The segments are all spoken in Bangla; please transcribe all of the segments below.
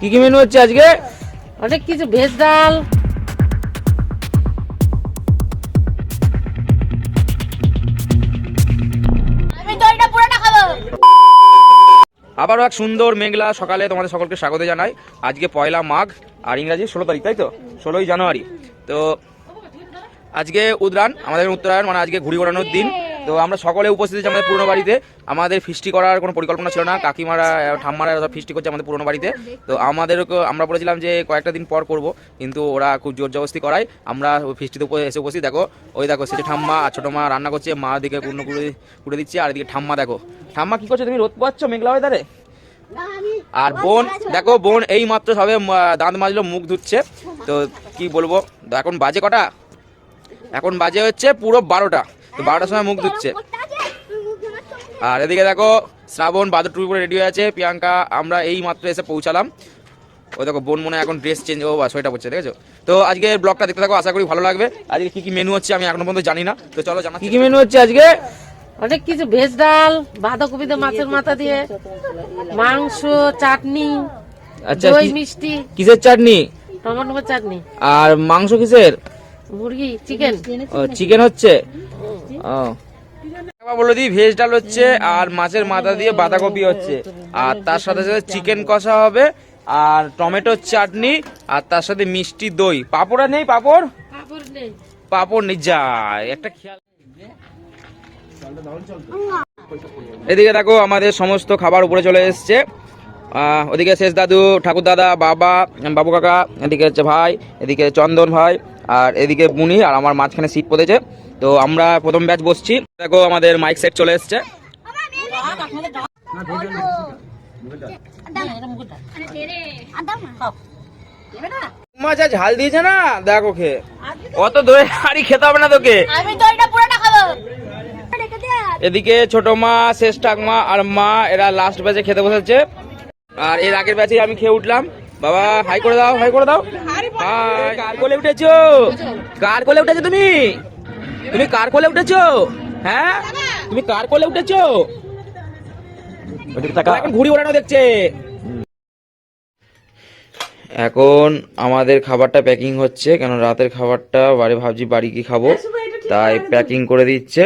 কি কি মেনু হচ্ছে আজকে? অনেক কিছু ভেজ ডাল। আবারও এক সুন্দর মেঘলা সকালে তোমাদের সকলকে স্বাগত জানাই। আজকে পয়লা মাঘ আর ইংরাজি ষোলো তারিখ তাই তো? ষোলোই জানুয়ারি। তো আজকে উদ্রান আমাদের উত্তরায়ণ মানে আজকে ঘুড়ি ওড়ানোর দিন। তো আমরা সকলে উপস্থিত আছি আমাদের পুরনো বাড়িতে। আমাদের ফিস্টি করার কোনো পরিকল্পনা ছিল না। কাকিমারা ঠাম্মারা সব ফিস্টি করছে আমাদের পুরনো বাড়িতে। তো আমাদেরও আমরা বলেছিলাম যে কয়েকটা দিন পর করব, কিন্তু ওরা খুব জোর জবস্তি করায়। আমরা ফিস্টিতে এসে উপস্থিত, দেখো, ওই দেখো সেটা ঠাম্মা আর ছোটো মা রান্না করছে, মা দিকে পূর্ণ করে করে দিচ্ছে, আর এদিকে ঠাম্মা, দেখো। ঠাম্মা, কি করছ? তুমি রোদ পাচ্ছ মেঘলা ওয়েদারে আর বোন, দেখো, বোন এই মাত্র সবে দাঁত মাজলো, মুখ ধুচ্ছে। তো কি বলব? এখন বাজে কটা? এখন বাজে হচ্ছে পুরো বারোটা। বারোটার সময় মুখ ধুচ্ছে। আর এদিকে দেখো শ্রাবণ বাদর টুপি করে রেডি হয়ে আছে। প্রিয়াঙ্কা আমরা এই মাত্র এসে পৌঁছালাম। ও দেখো বোন মনে এখন ড্রেস চেঞ্জ ও বা সোয়েটার পড়ছে দেখেছ? তো আজকে ব্লগটা দেখতে থাকো আশা করি ভালো লাগবে। আজকে কি কি মেনু হচ্ছে আমি এখনও পর্যন্ত জানি না। তো চলো জানা কি কি মেনু হচ্ছে আজকে? অনেক কিছু ভেজ ডাল বাঁধাকপিতে মাছের মাথা দিয়ে মাংস চাটনি আচ্ছা দই মিষ্টি কিসের চাটনি? টমেটো চাটনি। আর মাংস কিসের? মুরগি চিকেন চিকেন হচ্ছে? ও। একবার বলে দিই ভেজ ডাল হচ্ছে আর মাছের মাথা দিয়ে বাঁধাকপি হচ্ছে। আর তার সাথে সাথে চিকেন কষা হবে আর টমেটোর চাটনি আর তার সাথে মিষ্টি দই। পাপড় নেই পাপড়? পাপড় নেই। যায় একটা খেয়াল। এদিকে দেখো আমাদের সমস্ত খাবার উপরে চলে এসছে। ওদিকে শেষ দাদু ঠাকুর দাদা বাবা বাবু কাকা এদিকে হচ্ছে ভাই এদিকে চন্দন ভাই আর এদিকে বুনি আর আমার মাঝখানে সিট পড়েছে। তো আমরা প্রথম ব্যাচ বসছি। দেখো আমাদের মাইক সেট চলে এসছে। মা যা ঝাল দিয়েছে না? দেখো খেয়ে অত দই হাড়ি খেতে হবে না তোকে। এদিকে ছোট মা শেষ ঠাকমা আর মা এরা লাস্ট ব্যাচে খেতে বসেছে। আর এর আগের ব্যাচে আমি খেয়ে উঠলাম। বাবা হাই করে দাও হাই করে দাও। হাই কার কোলে উঠেছো? কার কোলে উঠেছো তুমি? তুমি কার কোলে উঠেছো? হ্যাঁ? তুমি কার কোলে উঠেছো? এখন ঘুড়ি ওড়ানো দেখছে। এখন আমাদের খাবারটা প্যাকিং হচ্ছে কেন রাতের খাবারটা বাড়ি ভাবছি বাড়ি কি খাব। তাই প্যাকিং করে দিচ্ছে।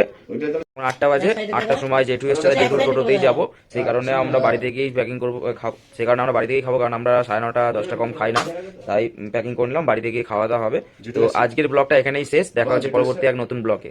আটটা বাজে আটটার সময় জেঠু এসছে জেঠু টোটোতেই যাব। সেই কারণে আমরা বাড়ি থেকেই প্যাকিং করব খাব। সেই কারণে আমরা বাড়ি থেকেই খাব কারণ আমরা সাড়ে নটা দশটা কম খাই না। তাই প্যাকিং করে নিলাম বাড়ি থেকেই খাওয়া দাওয়া হবে। তো আজকের ব্লগটা এখানেই শেষ। দেখা হচ্ছে পরবর্তী এক নতুন ব্লগে